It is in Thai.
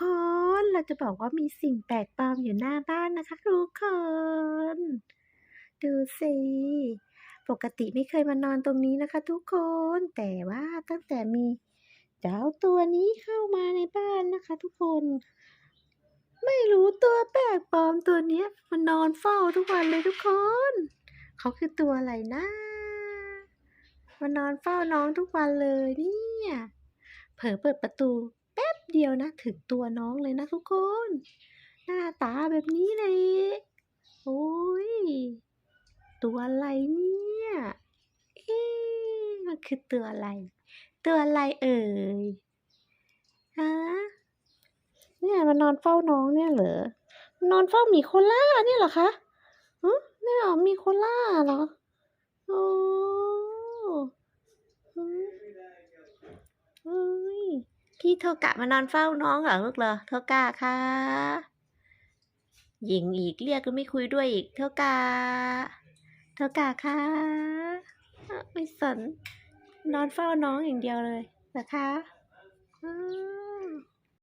คน เราจะบอกว่ามีสิ่งแปลกปลอมอยู่หน้าบ้านนะคะ ทุกคน ดูสิ ปกติไม่เคยมานอนตรงนี้นะคะ ทุกคน แต่ว่าตั้งแต่มีเจ้าตัวนี้เข้ามาในบ้านนะคะ ทุกคน ไม่รู้ตัวแปลกปลอมตัวนี้มานอนเฝ้าทุกวันเลยทุกคน เขาคือตัวอะไรนะมานอนเฝ้าน้องทุกวันเลยเนี่ย เผลอเปิดประตู เดียวนะ ถึงตัวน้องเลยนะทุกคน หน้าตาแบบนี้เลยโอ้ย ตัวอะไรเนี่ย เอ๊มันคือตัวอะไร ตัวอะไรเอ่ยฮะเนี่ยมานนอนเฝ้าน้องเนี่ยเหรอนอนเฝ้าหมีโคล่าเนี่ยเหรอคะฮะเนี่ยหรอมีโคล่าเหรอโอ้มเฮ้ย พี่เธอกะมานอนเฝ้าน้องเหรอลูกเหรอโทกะคะหญิงอีกเรียกก็ไม่คุยด้วยอีก เธอกะโทกะคะอะไม่สนนอนเฝ้าน้องอย่างเดียวเลยนะคะ